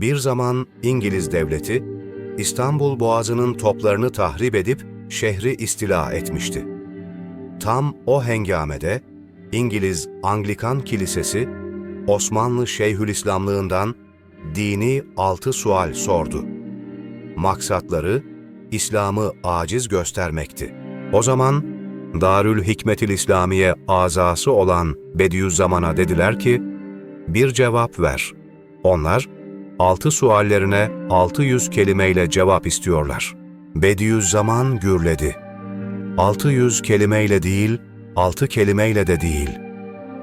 Bir zaman İngiliz devleti, İstanbul Boğazı'nın toplarını tahrip edip şehri istila etmişti. Tam o hengamede İngiliz Anglikan Kilisesi, Osmanlı Şeyhülislamlığından dini altı sual sordu. Maksatları, İslam'ı aciz göstermekti. O zaman Darül Hikmetil İslamiye azası olan Bediüzzaman'a dediler ki, bir cevap ver. Onlar, altı suallerine 600 kelimeyle cevap istiyorlar. Bediüzzaman gürledi. 600 kelimeyle değil, altı kelimeyle de değil.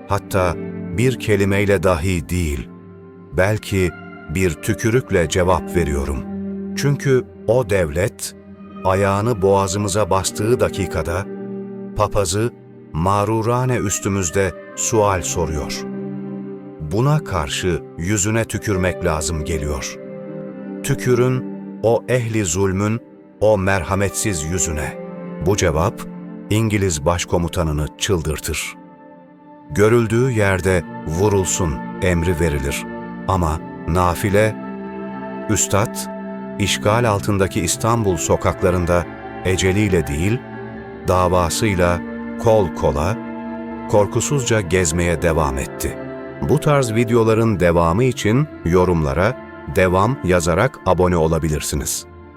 Hatta bir kelimeyle dahi değil. Belki bir tükürükle cevap veriyorum. Çünkü o devlet, ayağını boğazımıza bastığı dakikada, papazı mağrurane üstümüzde sual soruyor. Buna karşı yüzüne tükürmek lazım geliyor. Tükürün o ehli zulmün o merhametsiz yüzüne. Bu cevap İngiliz başkomutanını çıldırtır. Görüldüğü yerde vurulsun emri verilir. Ama nafile, Üstad, işgal altındaki İstanbul sokaklarında eceliyle değil, davasıyla kol kola, korkusuzca gezmeye devam etti. Bu tarz videoların devamı için yorumlara devam yazarak abone olabilirsiniz.